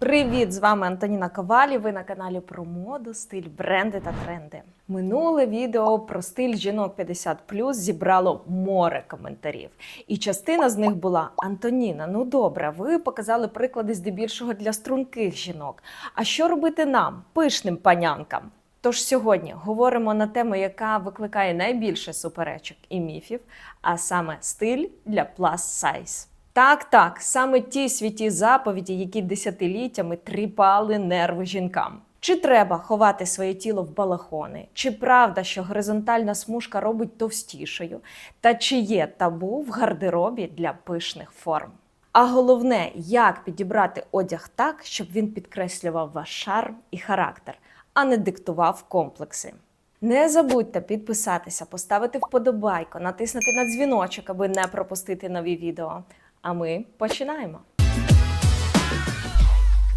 Привіт! З вами Антоніна Ковалі. Ви на каналі про моду, стиль, бренди та тренди. Минуле відео про стиль жінок 50 зібрало море коментарів. І частина з них була: Антоніна, ну добре, ви показали приклади здебільшого для струнких жінок. А що робити нам, пишним панянкам? Тож сьогодні говоримо на тему, яка викликає найбільше суперечок і міфів, а саме стиль для plus size. Так, так, саме ті святі заповіді, які десятиліттями тріпали нерви жінкам. Чи треба ховати своє тіло в балахони? Чи правда, що горизонтальна смужка робить товстішою? Та чи є табу в гардеробі для пишних форм? А головне, як підібрати одяг так, щоб він підкреслював ваш шарм і характер, а не диктував комплекси. Не забудьте підписатися, поставити вподобайку, натиснути на дзвіночок, аби не пропустити нові відео. А ми починаємо.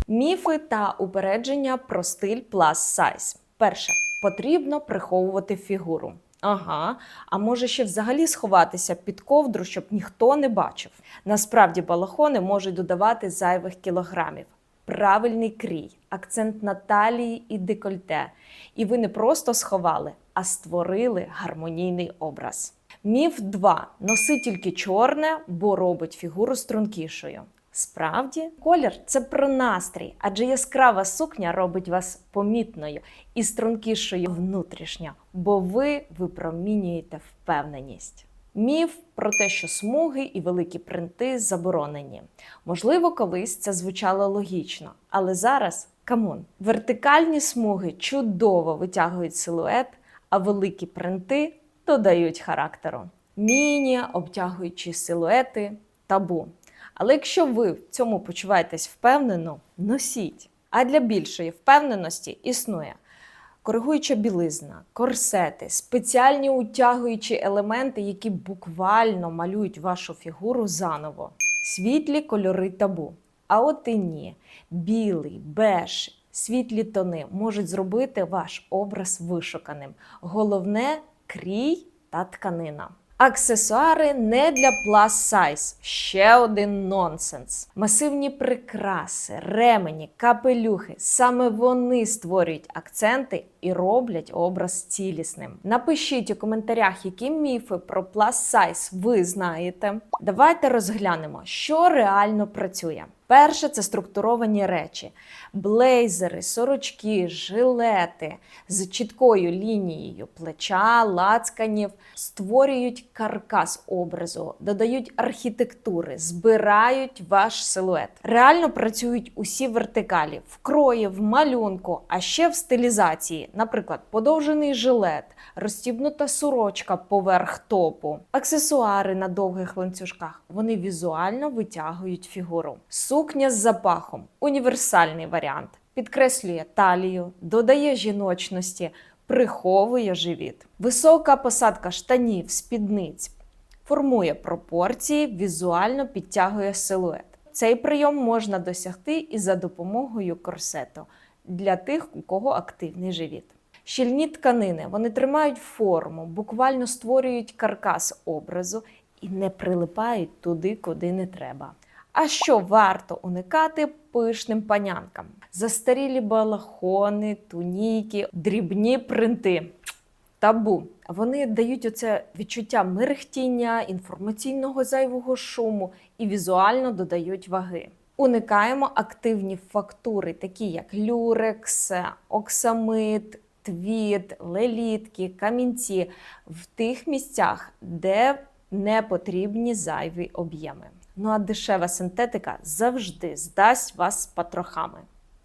Міфи та упередження про стиль plus size. Перше, потрібно приховувати фігуру. Ага, а може ще взагалі сховатися під ковдру, щоб ніхто не бачив. Насправді балахони можуть додавати зайвих кілограмів. Правильний крій, акцент на талії і декольте. І ви не просто сховали, а створили гармонійний образ. Міф 2. Носи тільки чорне, бо робить фігуру стрункішою. Справді, колір це про настрій, адже яскрава сукня робить вас помітною і стрункішою внутрішньо, бо ви випромінюєте впевненість. Міф про те, що смуги і великі принти заборонені. Можливо, колись це звучало логічно, але зараз камон. Вертикальні смуги чудово витягують силует, а великі принти додають характеру. Міні, обтягуючі силуети, табу. Але якщо ви в цьому почуваєтесь впевнено, носіть. А для більшої впевненості існує коригуюча білизна, корсети, спеціальні утягуючі елементи, які буквально малюють вашу фігуру заново. Світлі кольори табу. А от і ні. Білий, беж, світлі тони можуть зробити ваш образ вишуканим. Головне крій та тканина. Аксесуари не для plus size. Ще один нонсенс. Масивні прикраси, ремені, капелюхи. Саме вони створюють акценти і роблять образ цілісним. Напишіть у коментарях, які міфи про plus size ви знаєте. Давайте розглянемо, що реально працює. Перше це структуровані речі: блейзери, сорочки, жилети з чіткою лінією плеча, лацканів створюють каркас образу, додають архітектури, збирають ваш силует. Реально працюють усі вертикалі в крої, в малюнку, а ще в стилізації, наприклад, подовжений жилет, розстібнута сорочка поверх топу, аксесуари на довгих ланцюжках. Вони візуально витягують фігуру. Сукня з запахом універсальний варіант. Підкреслює талію, додає жіночності, приховує живіт. Висока посадка штанів, спідниць формує пропорції, візуально підтягує силует. Цей прийом можна досягти і за допомогою корсету для тих, у кого активний живіт. Щільні тканини вони тримають форму, буквально створюють каркас образу і не прилипають туди, куди не треба. А що варто уникати пишним панянкам? Застарілі балахони, туніки, дрібні принти. Табу. Вони дають оце відчуття мерехтіння, інформаційного зайвого шуму і візуально додають ваги. Уникаємо активні фактури, такі як люрекс, оксамит, твіт, лелітки, камінці в тих місцях, де не потрібні зайві об'єми. Ну а дешева синтетика завжди здасть вас з потрохами.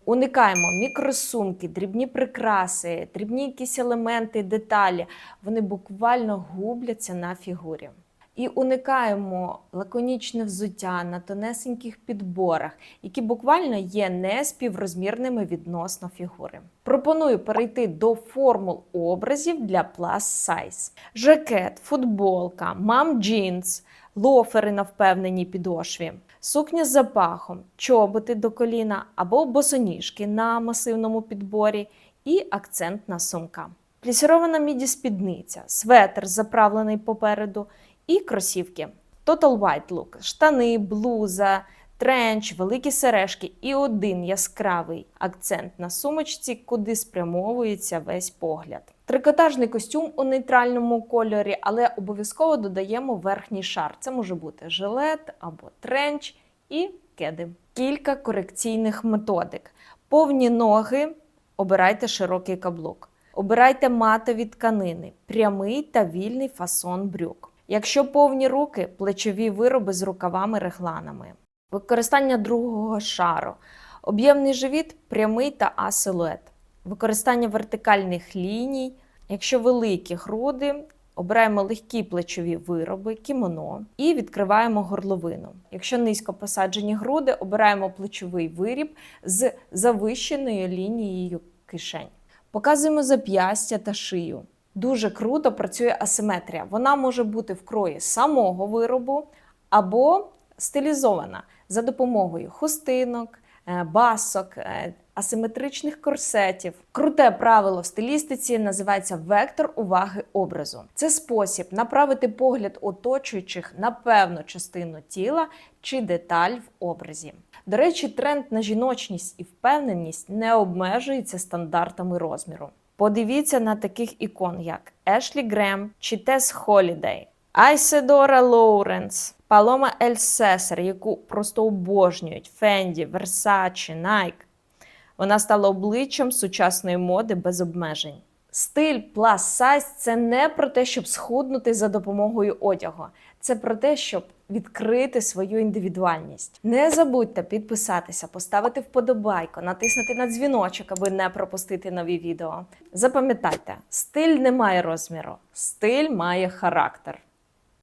Уникаємо мікросумки, дрібні прикраси, дрібні якісь елементи, деталі. Вони буквально губляться на фігурі. І уникаємо лаконічне взуття на тонесеньких підборах, які буквально є неспіврозмірними відносно фігури. Пропоную перейти до формул образів для plus size. Жакет, футболка, мам джинс, лофери на впевненій підошві, сукня з запахом, чоботи до коліна або босоніжки на масивному підборі і акцентна сумка. Плісірована міді спідниця, светр заправлений попереду і кросівки. Total White Look – штани, блуза, тренч, великі сережки і один яскравий акцент на сумочці, куди спрямовується весь погляд. Трикотажний костюм у нейтральному кольорі, але обов'язково додаємо верхній шар. Це може бути жилет або тренч і кеди. Кілька корекційних методик. Повні ноги обирайте широкий каблук. Обирайте матові тканини, прямий та вільний фасон брюк. Якщо повні руки, плечові вироби з рукавами-регланами. Використання другого шару. Об'ємний живіт прямий та асилует. Використання вертикальних ліній. Якщо великі груди, обираємо легкі плечові вироби, кімоно і відкриваємо горловину. Якщо низько посаджені груди, обираємо плечовий виріб з завищеною лінією кишень. Показуємо зап'ястя та шию. Дуже круто працює асиметрія. Вона може бути в крої самого виробу або стилізована за допомогою хустинок, е, басок, е, асиметричних корсетів. Круте правило в стилістиці називається вектор уваги образу. Це спосіб направити погляд оточуючих на певну частину тіла чи деталь в образі. До речі, тренд на жіночність і впевненість не обмежується стандартами розміру. Подивіться на таких ікон, як Ешлі Грем чи Тес Холідей, Айседора Лоуренс, Палома Ель Сесер, яку просто обожнюють Фенді, Версачі, Nike. Вона стала обличчям сучасної моди без обмежень. Стиль plus size – це не про те, щоб схуднути за допомогою одягу. Це про те, щоб відкрити свою індивідуальність. Не забудьте підписатися, поставити вподобайку, натиснути на дзвіночок, аби не пропустити нові відео. Запам'ятайте, стиль не має розміру, стиль має характер.